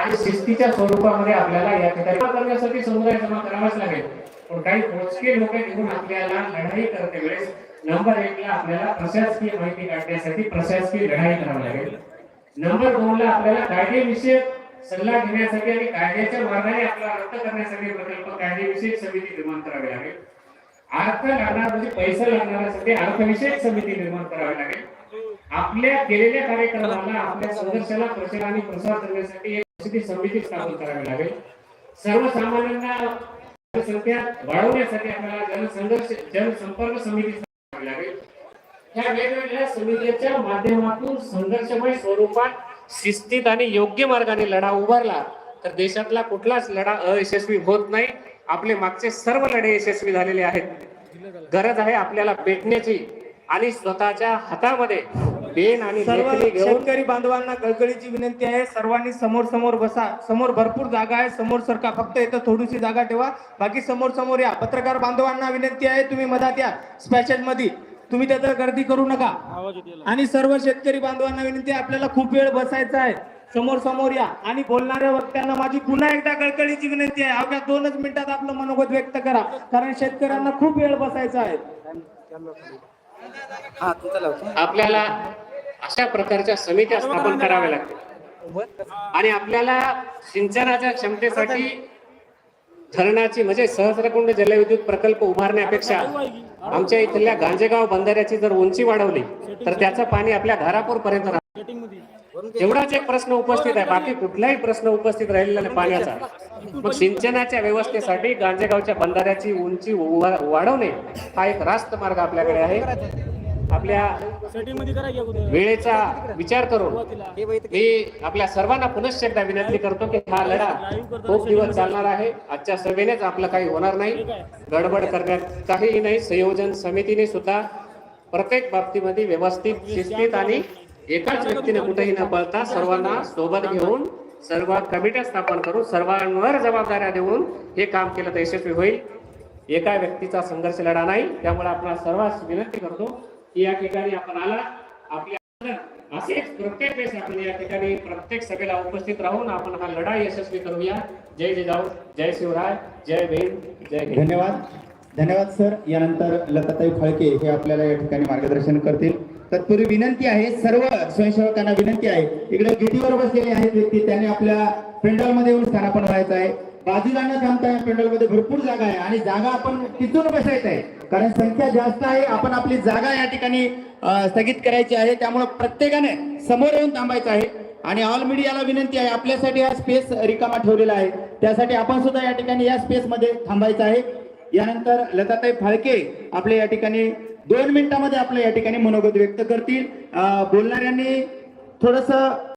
आणि शिस्तीच्या स्वरूपामध्ये आपल्याला या ठिकाणी करण्यासाठी समुदाय जमा करावाच लागेल. पण काही मोजके लोक घेऊन आपल्याला लढाई करते वेळेस नंबर एक ला आपल्याला प्रशासकीय माहिती काढण्यासाठी प्रशासकीय लढाई करावी लागेल. नंबर दोन ला आपल्याला कायदेविषयक सल्ला घेण्यासाठी आणि कायद्याच्या मार्गाने आपला रद्द करण्यासाठी प्रकल्प कायदेविषयक समिती निर्माण करावी लागेल. अर्थ लागणार म्हणजे पैसा लागणाऱ्यासाठी अर्थविषयक समिती निर्माण करावी लागेल. आपल्या केलेल्या कार्यक्रमाला आपल्या संघर्षाला प्रचार आणि प्रसार करण्यासाठी समिती स्थापन करावी लागेल. सर्वसामान्यांना संख्या वाढवण्यासाठी आपल्याला जनसंघर्ष जनसंपर्क समिती स्थापन लागेल. या वेगवेगळ्या समितीच्या माध्यमातून संघर्षमय स्वरूपात शिस्तीत आणि योग्य मार्गाने लढा उभारला तर देशातला कुठलाच लढा अयशस्वी होत नाही. आपले मागचे सर्व लढे यशस्वी झालेले आहेत. गरज आहे आपल्याला पेटण्याची आणि स्वतःच्या हातामध्ये पेन आणि सर्व शेतकरी बांधवांना कळकळीची विनंती आहे. सर्वांनी समोर समोर बसा. समोर भरपूर जागा आहे. समोर सरका. फक्त इथं थोडीशी जागा ठेवा. बाकी समोर समोर या. पत्रकार बांधवांना विनंती आहे तुम्ही मधात या. स्पॅशलमध्ये तुम्ही त्याचं गर्दी करू नका. आणि सर्व शेतकरी बांधवांना विनंती आहे आपल्याला खूप वेळ बसायचा आहे. समोर समोर या. आणि बोलणाऱ्या वक्त्यांना माझी पुन्हा एकदा कळकळीची विनंती आहे. अवघ्या दोनच मिनिटात आपलं मनोगत व्यक्त करा. कारण शेतकऱ्यांना खूप वेळ बसायचा आहे. आपल्याला अशा प्रकारच्या समित्या स्थापन कराव्या लागतील. आणि आपल्याला सिंचनाच्या क्षमतेसाठी धरणाची म्हणजे सहस्रकुंड जलविद्युत प्रकल्प उभारण्यापेक्षा आमच्या इथल्या गांजेगाव बंधाऱ्याची जर उंची वाढवली तर त्याचं पाणी आपल्या घरापूर पर्यंत एवढाच एक प्रश्न उपस्थित आहे. बाकी कुठलाही प्रश्न उपस्थित राहिलेला नाही पाण्याचा. मग सिंचनाच्या व्यवस्थेसाठी गांजेगावच्या बंधाऱ्याची उंची वा- वाढवणे हा एक रास्त मार्ग आपल्याकडे आहे. आपल्या वेळेचा विचार करून मी आपल्या सर्वांना पुनश्च एकदा विनंती करतो की हा लढा खूप दिवस चालणार आहे. आजच्या सभेनेच आपलं काही होणार नाही. गडबड करण्यात काहीही नाही. संयोजन समितीने सुद्धा प्रत्येक बाबतीमध्ये व्यवस्थित शिस्तीत आणि एकाच व्यक्तीने कुठेही न पळता सर्वांना सोबत घेऊन सर्व कमिट्या स्थापन करून सर्वांवर जबाबदाऱ्या देऊन हे काम केलं तर यशस्वी होईल. एका व्यक्तीचा संघर्ष लढा नाही. त्यामुळे आपण सर्वांस विनंती करतो की या ठिकाणी आपण आला. आपल्या असेच प्रत्येक वेळेस आपण या ठिकाणी प्रत्येक सभेला उपस्थित राहून आपण हा लढा यशस्वी करूया. जय जिजाऊ जय शिवराय जय भीम जय धन्यवाद. धन्यवाद सर. यानंतर लताताई फळके हे आपल्याला या ठिकाणी मार्गदर्शन करतील. तत्पूर्वी विनंती आहे सर्व स्वयंसेवकांना विनंती आहे. इकडे गेटीवर बसलेले आहेत व्यक्ती त्यांनी आपल्या पेंडॉलमध्ये येऊन स्थानापन व्हायचं आहे. बाजूला न थांबता पेंडॉलमध्ये भरपूर जागा आहे आणि जागा आपण तिथून बसायचं आहे. कारण संख्या जास्त आहे आपण आपली जागा या ठिकाणी स्थगित करायची आहे. त्यामुळे प्रत्येकाने समोर येऊन थांबायचं आहे. आणि ऑल मीडियाला विनंती आहे आपल्यासाठी हा स्पेस रिकामा ठेवलेला आहे. त्यासाठी आपण सुद्धा या ठिकाणी या स्पेसमध्ये थांबायचं आहे. यानंतर लताताई फाळके आपले या ठिकाणी दोन मिनिटांमध्ये आपलं या ठिकाणी मनोगत व्यक्त करतील. बोलणाऱ्यांनी थोडस